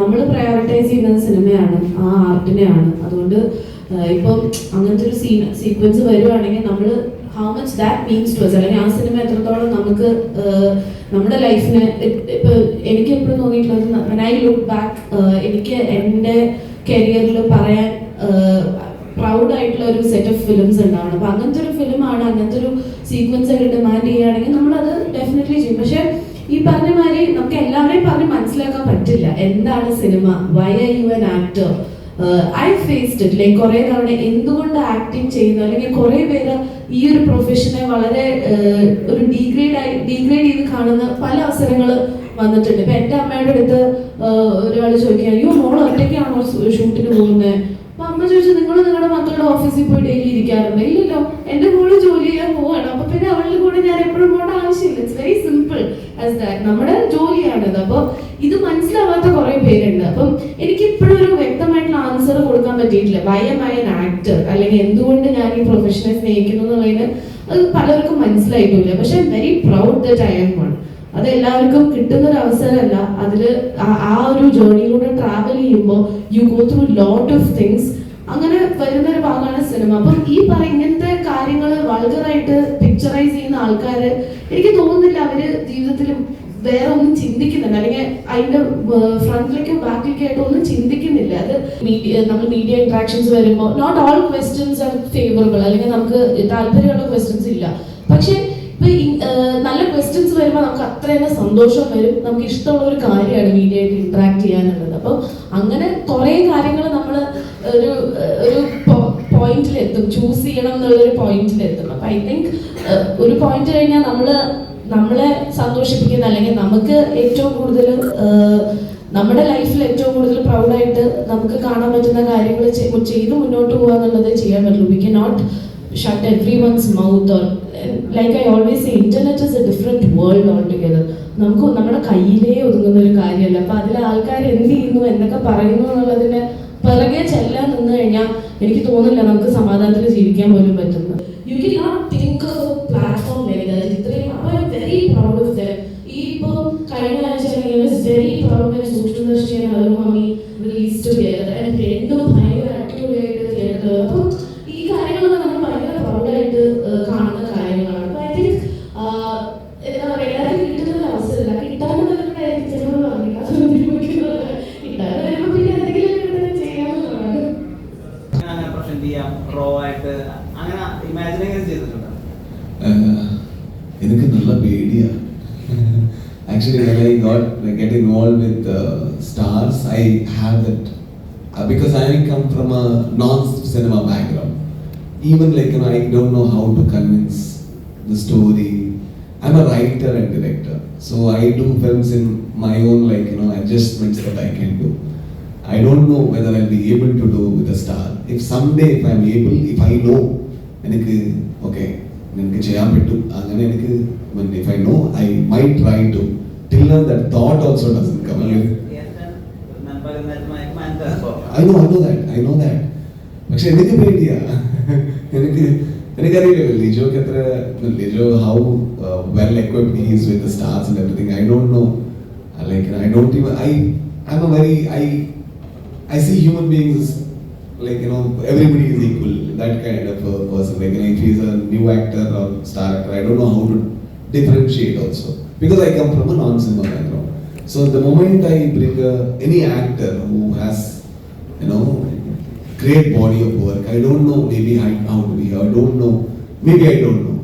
നമ്മൾ പ്രയോറിറ്റൈസ് ചെയ്യുന്നത് സിനിമയാണ് ആ ആർട്ടിനെയാണ് അതുകൊണ്ട് ഇപ്പം അങ്ങനത്തെ ഒരു സീൻ സീക്വൻസ് വരുവാണെങ്കിൽ നമ്മൾ how much that means to അല്ലെങ്കിൽ ആ സിനിമ എത്രത്തോളം നമുക്ക് നമ്മുടെ ലൈഫിനെ ഇപ്പൊ എനിക്ക് എപ്പോഴും തോന്നിയിട്ടുള്ളത് ഐ ലുക്ക് ബാക്ക് എനിക്ക് എന്റെ കരിയറിൽ പറയാൻ പ്രൗഡ് ആയിട്ടുള്ള ഒരു സെറ്റ് ഓഫ് ഫിലിംസ് ഉണ്ടാവണം. അപ്പൊ അങ്ങനത്തെ ഒരു ഫിലിമാണ് അങ്ങനത്തെ ഒരു സീക്വൻസ് ഒക്കെ ഡിമാൻഡ് ചെയ്യുകയാണെങ്കിൽ നമ്മളത് ഡെഫിനറ്റ്ലി ചെയ്യും. പക്ഷെ ഈ പറഞ്ഞ മാതിരി നമുക്ക് എല്ലാവരെയും പറഞ്ഞ് മനസ്സിലാക്കാൻ പറ്റില്ല. എന്താണ് cinema? Why are you an actor I faced it like കുറെ തവണ എന്തുകൊണ്ട് ആക്ടിങ് ചെയ്യുന്നു? അല്ലെങ്കിൽ കുറെ പേര് ഈ ഒരു പ്രൊഫഷനെ വളരെ ഒരു ഡീഗ്രേഡ് ആയി ഡീഗ്രേഡ് ചെയ്ത് കാണുന്ന പല അവസരങ്ങൾ വന്നിട്ടുണ്ട്. ഇപ്പൊ എന്റെ അമ്മയുടെ അടുത്ത് ഒരാൾ ചോദിക്കുക അയ്യോ മോൾ ഒറ്റയ്ക്കാണോ ഷൂട്ടിന് പോകുന്നത് അപ്പൊ അമ്മ ചോദിച്ചു നിങ്ങൾ നിങ്ങളുടെ മക്കളുടെ ഓഫീസിൽ പോയി ഡെയിലി ഇരിക്കാറുണ്ട്? ഇല്ലല്ലോ എന്റെ മോൾ ജോലി ചെയ്യാൻ പോവാണ്. അപ്പൊ പിന്നെ അവളുടെ കൂടെ ഞാൻ എപ്പോഴും പോകേണ്ട ആസ് ദാറ്റ് നമ്മുടെ ജോലിയാണിത്. അപ്പൊ ഇത് മനസ്സിലാവാത്ത കുറെ പേരുണ്ട്. അപ്പം എനിക്ക് ഇപ്പോഴും ഒരു വ്യക്തമായിട്ടുള്ള ആൻസർ കൊടുക്കാൻ പറ്റിയിട്ടില്ല. വൈ ഐ എൻ ആക്ടർ അല്ലെങ്കിൽ എന്തുകൊണ്ട് ഞാൻ ഈ പ്രൊഫഷനെ സ്നേഹിക്കുന്നു എന്നുള്ളതിന് അത് പലർക്കും മനസ്സിലായിട്ടില്ല. പക്ഷെ very proud I'm one അത് എല്ലാവർക്കും കിട്ടുന്ന ഒരു അവസരമല്ല. അതിൽ ആ- ഒരു ജേർണിയിലൂടെ ട്രാവൽ ചെയ്യുമ്പോൾ you go through lot of things അങ്ങനെ വരുന്ന ഒരു ഭാഗമാണ് സിനിമ അപ്പം ഈ പറ ഇങ്ങനത്തെ കാര്യങ്ങൾ വൾഗറായിട്ട് പിക്ചറൈസ് ചെയ്യുന്ന ആൾക്കാര് എനിക്ക് തോന്നുന്നില്ല അവർ ജീവിതത്തിൽ വേറെ ഒന്നും ചിന്തിക്കുന്നില്ല. അല്ലെങ്കിൽ അതിന്റെ ഫ്രണ്ടിലേക്കോ ബാക്കിലേക്കോ ആയിട്ട് ഒന്നും ചിന്തിക്കുന്നില്ല. അത് മീഡിയ നമ്മൾ മീഡിയ ഇന്ററാക്ഷൻസ് വരുമ്പോൾ not all questions are favourable അല്ലെങ്കിൽ നമുക്ക് താല്പര്യമുള്ള ക്വസ്റ്റ്യൻസ് ഇല്ല. പക്ഷേ ഇപ്പൊ നല്ല ക്വസ്റ്റ്യൻസ് വരുമ്പോൾ നമുക്ക് അത്ര സന്തോഷം വരും. നമുക്ക് ഇഷ്ടമുള്ള ഒരു കാര്യമാണ് മീഡിയ ആയിട്ട് ഇന്ററാക്ട് ചെയ്യാനുള്ളത്. അപ്പം അങ്ങനെ കുറെ കാര്യങ്ങൾ നമ്മൾ ഒരു ഒരു പോയിന്റിലെത്തും ചൂസ് ചെയ്യണം എന്നുള്ളൊരു പോയിന്റിലെത്തും അപ്പൊ ഐ തിങ്ക് ഒരു പോയിന്റ് കഴിഞ്ഞാൽ നമ്മൾ നമ്മളെ സന്തോഷിപ്പിക്കുന്ന അല്ലെങ്കിൽ നമുക്ക് ഏറ്റവും കൂടുതൽ നമ്മുടെ ലൈഫിൽ ഏറ്റവും കൂടുതൽ പ്രൗഡായിട്ട് നമുക്ക് കാണാൻ പറ്റുന്ന കാര്യങ്ങൾ ചെയ്ത് മുന്നോട്ട് പോകുക എന്നുള്ളത് ചെയ്യാൻ പറ്റുള്ളൂ. We can not shut every one's mouth or like I always internet is a different world all together നമുക്ക് നമ്മുടെ കയ്യിലേ ഒതുങ്ങുന്ന ഒരു കാര്യമല്ല. അപ്പൊ അതിൽ ആൾക്കാർ എന്ത് ചെയ്യുന്നു എന്നൊക്കെ പറയുന്നു എന്നുള്ളതിന്റെ പിറകെ ചെല്ലാൻ നിന്ന് കഴിഞ്ഞാൽ എനിക്ക് തോന്നുന്നില്ല നമുക്ക് സമാധാനത്തിൽ ജീവിക്കാൻ പോലും പറ്റുന്നത് you can not think of platform അപ്പൊ am very proud of them ഈ ഇപ്പോ കഴിഞ്ഞ ആഴ്ച വെരി പ്രൗഡ് സൂക്ഷ്മദർശിയാണ് ഹലോ മമ്മി റിലീസ് ടുഗദർ രണ്ടും ഭയങ്കര അടിപൊളിയായിട്ട് തിയേറ്റർ അപ്പോൾ ഈ കാര്യങ്ങളൊക്കെ നമ്മൾ ഭയങ്കര പ്രൗഡായിട്ട് കാണുന്ന കാര്യങ്ങളാണ്. അപ്പൊ ഐ തിങ്ക് എന്താ പറയുക എല്ലാവരും കിട്ടുന്ന ഒരു അവസരമില്ല. കിട്ടാനുള്ളവരുടെ ചിലവ് പറഞ്ഞില്ല. കിട്ടാതെ വരുമ്പോൾ പിന്നെ എന്തെങ്കിലും കിട്ടുന്നത് ചെയ്യാവുന്നതാണ്. അങ്ങനെ പ്രസന്റ് ചെയ്യാം. റോ ആയിട്ട് actually when I got get involved with uh, stars I have that uh, because I come from a non-cinema background even like you know I don't know how to convince the story I'm a writer and director so I do films in my own like you know adjustments that I can do I don't know whether I'll be able to do with a star if someday if I'm able if I know എനിക്ക് okay നിനക്ക് ചെയ്യാൻ പറ്റും അങ്ങനെ എനിക്ക് if I know I my try to Till now that thought also doesn't come I know I know that I know that പക്ഷെ എനിക്ക് പേടിയാ എനിക്ക് എനിക്കറിയില്ല ലിജോക്ക് എത്ര Lijo how well equipped he's with stars and everything I don't know like I don't even I I am a very I I see human beings as, like you know everybody is equal. That kind of a person. Like you know, if he's a new actor or star actor, I don't know how to differentiate also because I come from a non-cinema background. So the moment I bring a, any actor who has you know great body of work, I don't know maybe how to be. I don't know. Maybe I don't know.